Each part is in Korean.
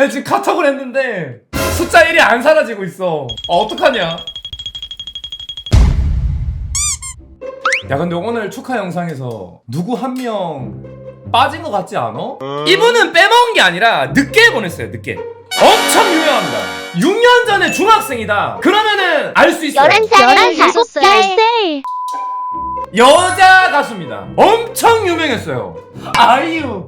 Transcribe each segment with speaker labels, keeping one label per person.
Speaker 1: 나 지금 카톡을 했는데 숫자 1이 안 사라지고 있어. 아 어떡하냐? 야 근데 오늘 축하 영상에서 누구 한 명 빠진 것 같지 않아? 이분은 빼먹은 게 아니라 늦게 보냈어요 늦게. 엄청 유명합니다. 6년 전에 중학생이다. 그러면은 알 수 있어요.
Speaker 2: 11살, 15살.
Speaker 1: 여자 가수입니다. 엄청 유명했어요. 아이유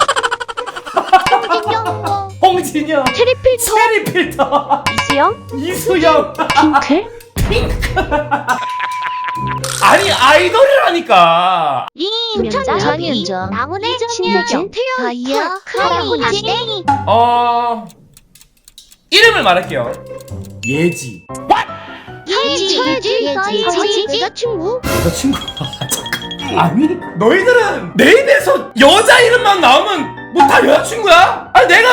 Speaker 1: 홍진영.
Speaker 2: 트리플
Speaker 1: 체리 필터
Speaker 2: 이수영,
Speaker 1: 이수영.
Speaker 2: 핑클,
Speaker 1: 아니 아이돌이라니까.
Speaker 2: 이윤전, 전윤정, 나훈의 신세경, 다이아, 크라운지,
Speaker 1: 어 이름을 말할게요. 예지.
Speaker 2: 예지, 예지, 예지, 여자친구,
Speaker 1: 여자친구? 아니 너희들은 내 입에서 여자 이름만 나오면 뭐 다 여자친구야? 아니 내가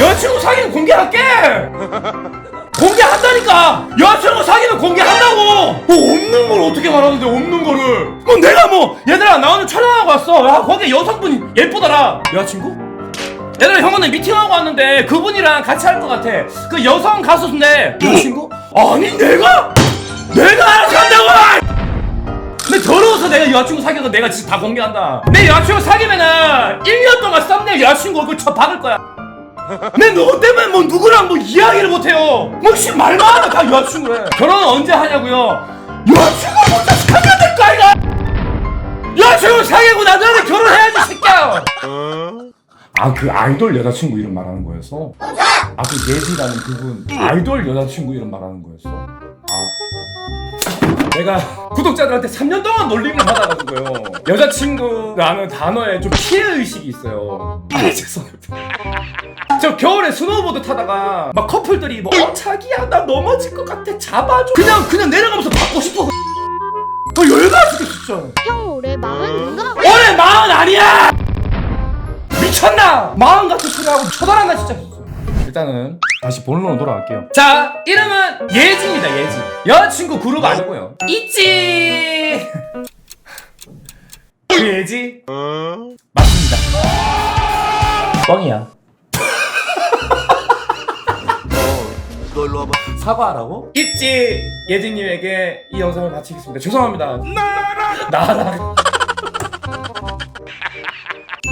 Speaker 1: 여자친구 사귀는 공개할게! 공개한다니까! 여자친구 사귀는 공개한다고! 뭐 없는 걸 어떻게 말하는데 없는 거를? 뭐 내가 뭐 얘들아 나 오늘 촬영하고 왔어. 야 거기에 여성분이 예쁘더라. 여자친구? 얘들아 형 오늘 미팅하고 왔는데 그분이랑 같이 할 것 같아. 그 여성 가수인데. 여자친구? 아니 내가? 내가 내가 여자친구 사귀어서 내가 진짜 다 공개한다. 내 여자친구 사귀면은 1년 동안 썸네일 여자친구 얼굴 쳐 박을 거야. 내 너 때문에 뭐 누구랑 뭐 이야기를 못해요. 뭐씨 말만 하면 다 여자친구래 결혼은 언제 하냐고요? 여자친구 먼저 사귀어야 될 거 아이가? 여자친구 사귀고 나중에 결혼해야지 새끼야. 아 그 아이돌 여자친구 이름 말하는 거였어? 아그 예지라는 그분 아이돌 여자친구 이름 말하는 거였어? 아 내가 구독자들한테 3년 동안 놀림을 받아가지고요 여자친구라는 단어에 좀 피해 의식이 있어요 아 죄송합니다 저 겨울에 스노우보드 타다가 막 커플들이 뭐 어, 자기야 나 넘어질 것 같아 잡아줘 그냥 그냥 내려가면서 받고 싶어 어 열받아 죽겠어 진짜
Speaker 2: 형 올해 마흔인가?
Speaker 1: 올해 마흔 아니야! 미쳤나! 마흔 같은 소리 하고 쳐다란다 진짜. 일단은 다시 본론으로 돌아갈게요. 자, 이름은 예지입니다. 예지. 여자친구 그룹 아니고요. 있지. 그 예지? 맞습니다. 뻥이야.
Speaker 3: 너 일로 와봐.
Speaker 1: 사과하라고? 있지 예진님에게 이 영상을 바치겠습니다. 죄송합니다. 나라.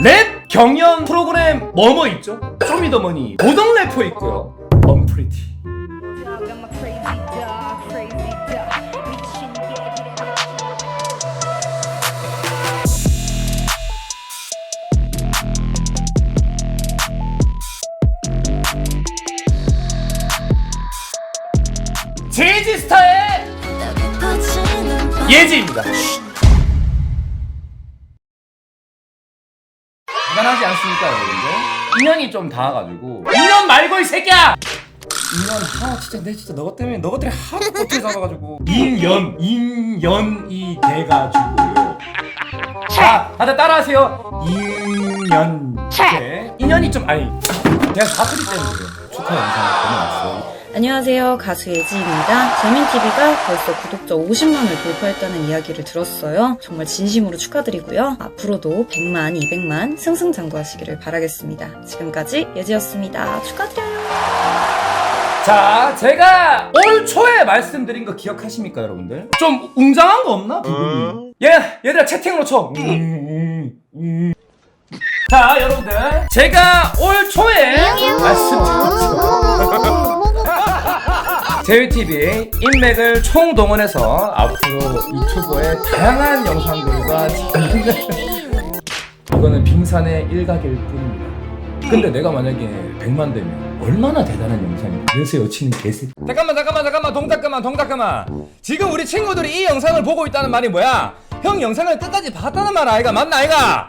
Speaker 1: 랩 경연 프로그램 뭐뭐 있죠? 쇼미더머니 고등 래퍼 있고요. 언프리티.
Speaker 4: dog, I'm a crazy dog, crazy dog. 미친 개기래.
Speaker 1: 제이지 스타의 예지입니다. 않습니까, 여러분들? 인연이 좀 닿아가지고. 인연 말고 이 새끼야! 인연 아 진짜 내 진짜 너것 때문에 너것들이 하도 꼴찌 잡아가지고. 인연 인연이 돼가지고요. 자 다들 따라하세요. 인연 네. 인연이 좀 아니 제가 사투리 때문에 축하 영상을 보내왔어요
Speaker 5: 안녕하세요. 가수 예지입니다. 재민TV가 벌써 구독자 50만을 돌파했다는 이야기를 들었어요. 정말 진심으로 축하드리고요. 앞으로도 100만, 200만 승승장구하시기를 바라겠습니다. 지금까지 예지였습니다. 축하드려요.
Speaker 1: 자, 제가 올 초에 말씀드린 거 기억하십니까, 여러분들? 좀 웅장한 거 없나? 얘, 얘들아 채팅으로 쳐. 음, 음, 음. 자, 여러분들. 제가 올 초에 말씀드렸죠. 제이TV 인맥을 총동원해서 앞으로 유튜버의 다양한 영상들과 이거는 빙산의 일각일 뿐입니다. 근데 내가 만약에 100만 되면 얼마나 대단한 영상이야. 그래서 여친은 개새. 잠깐만 잠깐만 잠깐만 동작 그만 동작 그만. 지금 우리 친구들이 이 영상을 보고 있다는 말이 뭐야? 형 영상을 끝까지 봤다는 말 아이가 맞나 아이가?